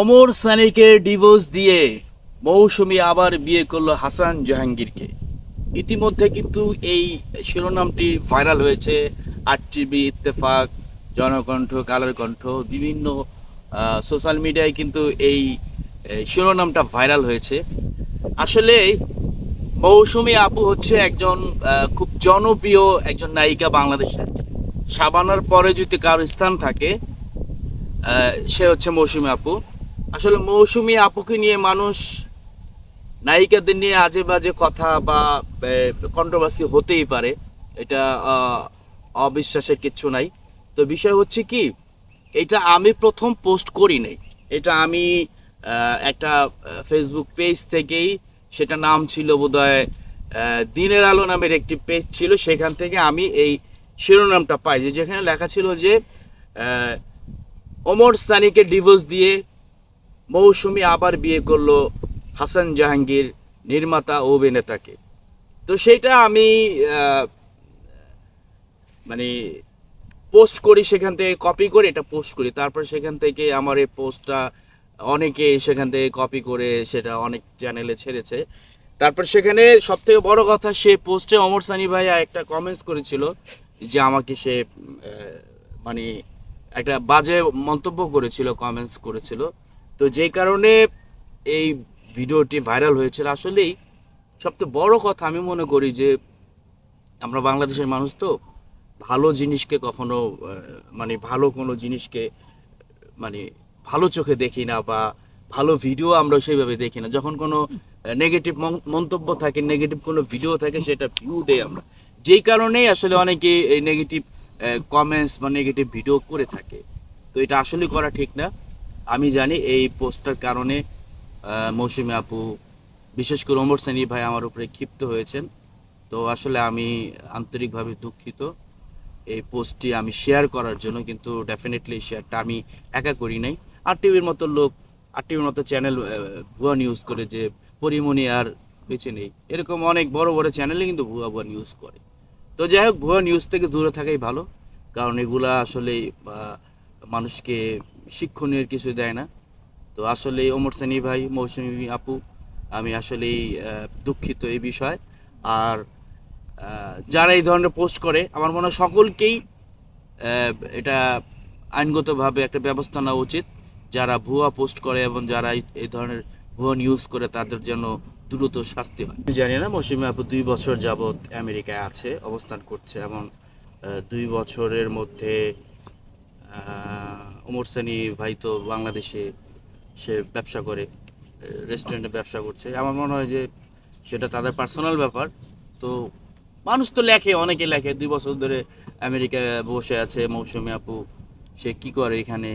Omar সানিকে divorce দিয়ে মৌসুমী আবার বিয়ে করল হাসান জাহাঙ্গীরকে। ইতিমধ্যে কিন্তু এই শিরোনামটি ভাইরাল হয়েছে। আর টিভি ইত্তেফাক, জনকণ্ঠ, কালার কণ্ঠ, বিভিন্ন সোশ্যাল মিডিয়ায় কিন্তু এই শিরোনামটা ভাইরাল হয়েছে। আসলে মৌসুমী আপু হচ্ছে একজন খুব জনপ্রিয় একজন নায়িকা বাংলাদেশের। সাবানার পরে যদি কারও স্থান থাকে সে হচ্ছে মৌসুমী আপু। আসলে মৌসুমী আপুকে নিয়ে মানুষ নায়িকাদের নিয়ে আজে বাজে কথা বা কন্ট্রোভার্সি হতেই পারে। এটা অবিশ্বাসের কিছু নাই। তো বিষয় হচ্ছে কি, এটা আমি প্রথম পোস্ট করি নাই। এটা আমি একটা ফেসবুক পেজ থেকেই সেটা নাম ছিল বোধহয় দিনের আলো নামের একটি পেজ ছিল। সেখান থেকে আমি এই শিরোনামটা পাই যেখানে লেখা ছিল যে ওমর সানিকে ডিভোর্স দিয়ে মৌসুমী আবার বিয়ে করল হাসান জাহাঙ্গীর নির্মাতা অভিনেতাকে। তো সেটা আমি মানে পোস্ট করি সেখান থেকে কপি করে এটা পোস্ট করি। তারপর সেখান থেকে আমার এই পোস্টটা অনেকে সেখান থেকে কপি করে সেটা অনেক চ্যানেলে ছেড়েছে। তারপর সেখানে সব থেকে বড় কথা, সে পোস্টে অমর সানি ভাই একটা কমেন্টস করেছিল যে আমাকে সে মানে একটা বাজে মন্তব্য করেছিল কমেন্টস করেছিল। তো যেই কারণে এই ভিডিওটি ভাইরাল হয়েছিল। আসলেই সবচেয়ে বড় কথা আমি মনে করি যে, আমরা বাংলাদেশের মানুষ তো ভালো জিনিসকে কখনো মানে ভালো কোনো জিনিসকে মানে ভালো চোখে দেখি না বা ভালো ভিডিও আমরা সেইভাবে দেখি না। যখন কোনো নেগেটিভ মন্তব্য থাকে নেগেটিভ কোনো ভিডিও থাকে, সেটা ভিউ দেই আমরা। যেই কারণেই আসলে অনেকে এই নেগেটিভ কমেন্টস বা নেগেটিভ ভিডিও করে থাকে। তো এটা আসলে করা ঠিক না। আমি জানি এই পোস্টার কারণে মৌসুমী আপু, বিশেষ করে ওমর সানি ভাই আমার উপরে ক্ষিপ্ত হয়েছেন। তো আসলে আমি আন্তরিকভাবে দুঃখিত এই পোস্টটি আমি শেয়ার করার জন্য, কিন্তু ডেফিনেটলি শেয়ারটা আমি একা করি নাই। আর টিভির মতো লোক, আর টিভির মতো চ্যানেল ভুয়া নিউজ করে যে পরিমণি আর বেঁচে নেই। এরকম অনেক বড় বড় চ্যানেলে কিন্তু ভুয়া ভুয়া নিউজ করে। তো যাই হোক, ভুয়া নিউজ থেকে দূরে থাকাই ভালো। কারণ এগুলা আসলে মানুষকে শিক্ষণীয় কিছু দেয় না। তো আসলে ওমর সানি ভাই, মৌসুমী আপু, আমি আসলেই দুঃখিত এই বিষয়। আর যারা এই ধরনের পোস্ট করে, আমার মনে হয় সকলকেই এটা আইনগতভাবে একটা ব্যবস্থা নেওয়া উচিত। যারা ভুয়া পোস্ট করে এবং যারা এই- ধরনের ভুয়া নিউজ করে, তাদের জন্য দ্রুত শাস্তি হয়। জানি না, মৌসুমী আপু দুই বছর যাবৎ আমেরিকায় আছে, অবস্থান করছে এবং দুই বছরের মধ্যে ওমর শ্রেণি ভাই তো বাংলাদেশে সে ব্যবসা করে রেস্টুরেন্টে ব্যবসা করছে। আমার মনে হয় যে সেটা তাদের পার্সোনাল ব্যাপার। তো মানুষ তো লেখে, অনেকে লেখে, দুই বছর ধরে আমেরিকা বসে আছে, মৌসুমী আপু, সে কি করে এখানে?